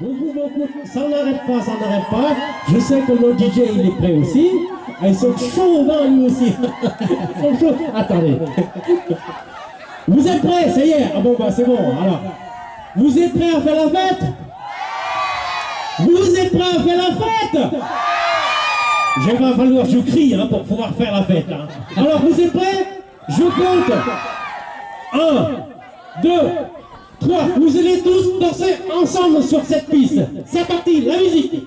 Beaucoup, beaucoup, ça n'arrête pas, ça n'arrête pas. Je sais que mon DJ, il est prêt aussi. Ils sont chauds au vent, lui aussi. Attendez. Vous êtes prêts, ça y est. Ah bon, bah c'est bon, alors. Vous êtes prêts à faire la fête? Vous êtes prêts à faire la fête? Je vais falloir, je crie hein, pour pouvoir faire la fête. Hein. Alors, vous êtes prêts? Je compte. 1, 2, vous allez tous danser ensemble sur cette piste. C'est parti, la musique.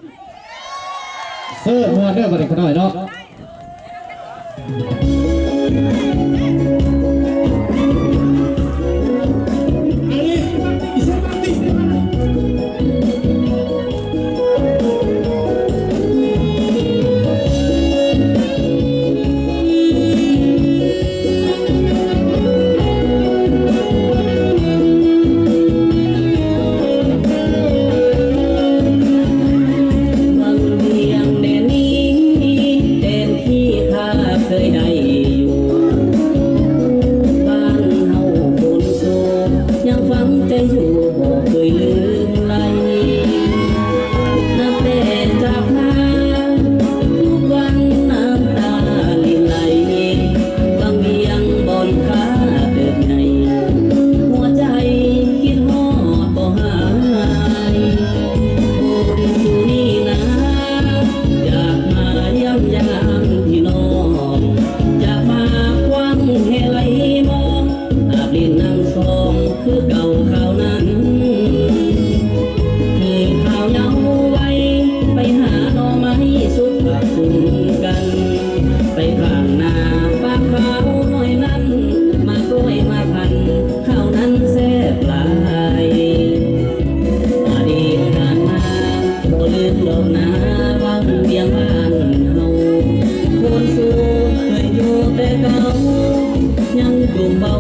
ยังจมเบา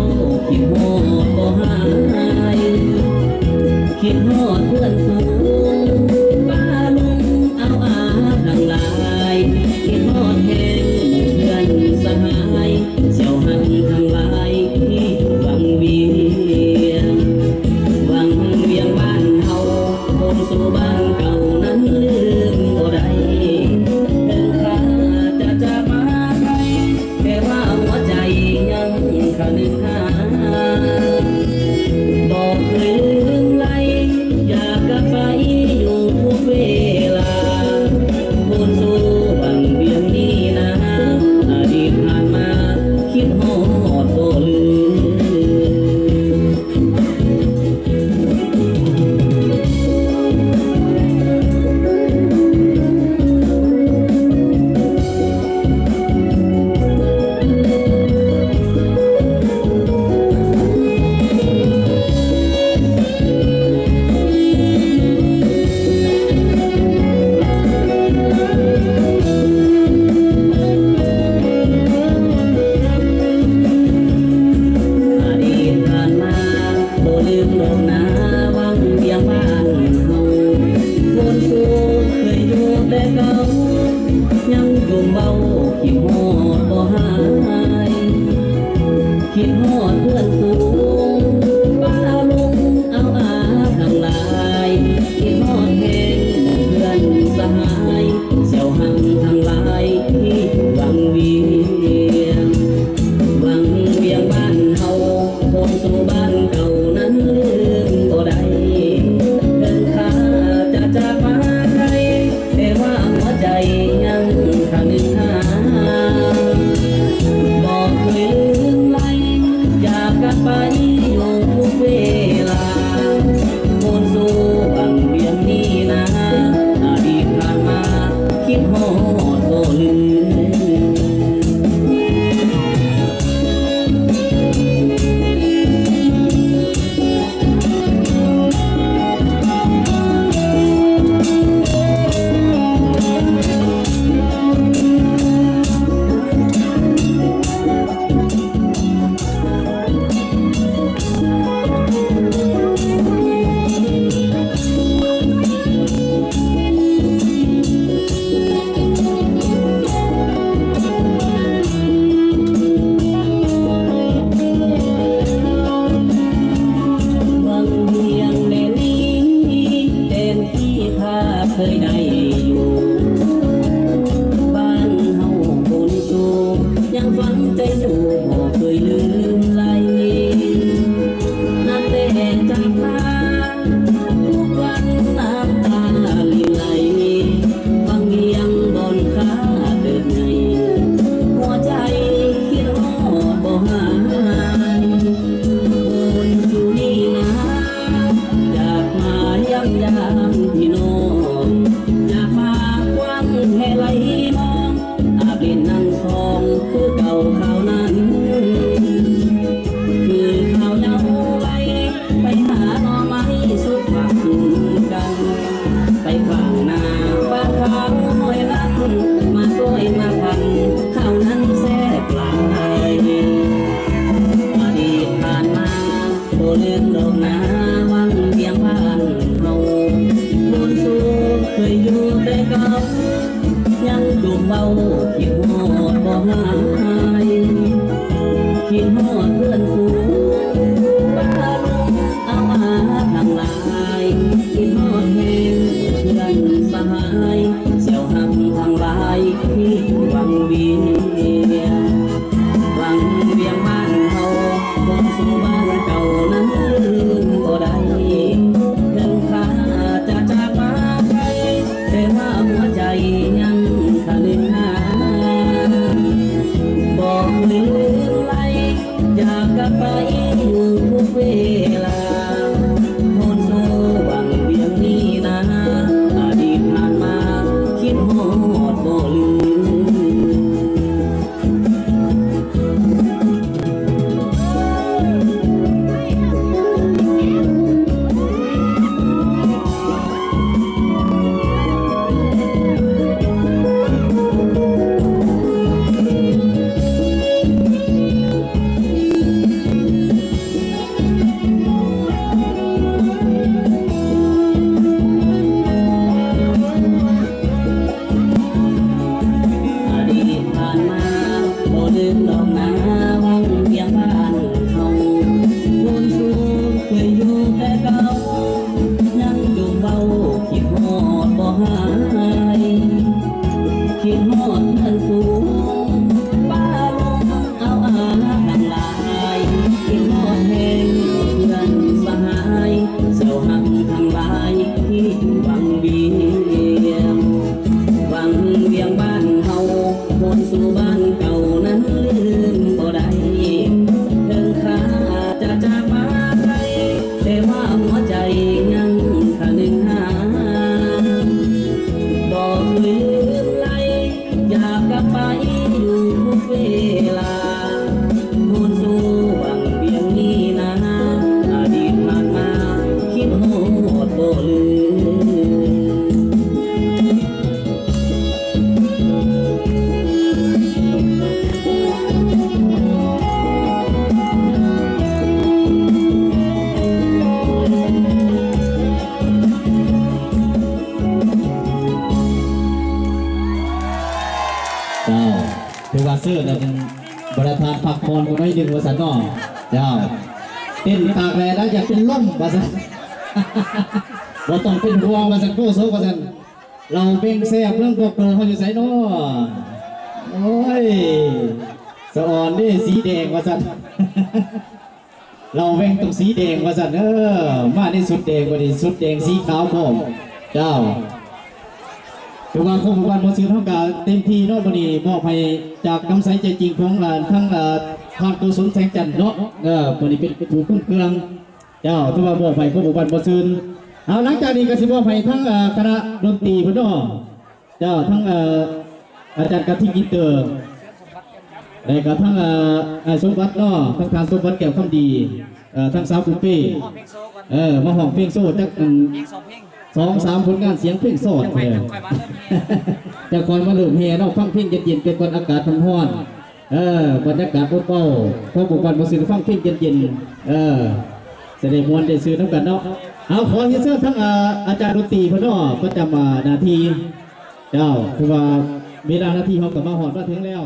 คิดหอดบ่หายคิดหอดเพื่อนสู hồn hồ อานผักพรคนน้ดึงวาสันเนอเจ้าเต้นตากแดดแล้วอยากเป็นล่มวาสันเราต้องเป็นห่วงวาสันโก้โซวาสันเราเป็นแซ่บเรื่องตัวโกเขาอยู่ไสเนอโอ้ยสะอ่อนนี่สีแดงวาสันเราแว่งตรงสีแดงวาสันเออมาในสุดแดงวันนี้สุดแดงสีขาวผมเจ้า ถือว่าคงวันบซื้อเท่ากับเต็มที่นาะวันนี้มอบให้จากน้ำใสใจจริงของหลานทั้งทางตัวสนแสงจันทร์เนาะเออวันนี้เป็นผู้คุ้มเครื่องเจ้าถือว่ามอบให้คงวันบซื้อเอาหลังจากนี้ก็สิมอบให้ทั้งคณะดนตรีพุ่นเนาะเจ้าทั้งอาจารย์กะทิกินเตอร์และก็ทั้งสมบัติเนาะทั้งทางสมบัติแก้วคำดีทั้งสาวกุ๊เป้เออมาห้องเพลงโซ่จัก สองเพลงสองสามผลงานเสียงเพลงโสดไปเลยจังไปมาเริ่มเฮจะคอยมาหลุมเฮเนาะฟังเพลงเย็นๆเป็นวันอากาศร้อนๆเออบรรยากาศเบาๆพอบุกวันมาซื้อฟังเพลงเย็นๆเออแสดงมวลได้ซื้อน้ำกันเนาะเอาขอเชิญทั้งอาอาจารย์ดนตรีเพ่นเนาะประจำมาหนาทีเจ้าคือว่าเวลาหนาทีเขากลับมาหอดมาถึงแล้ว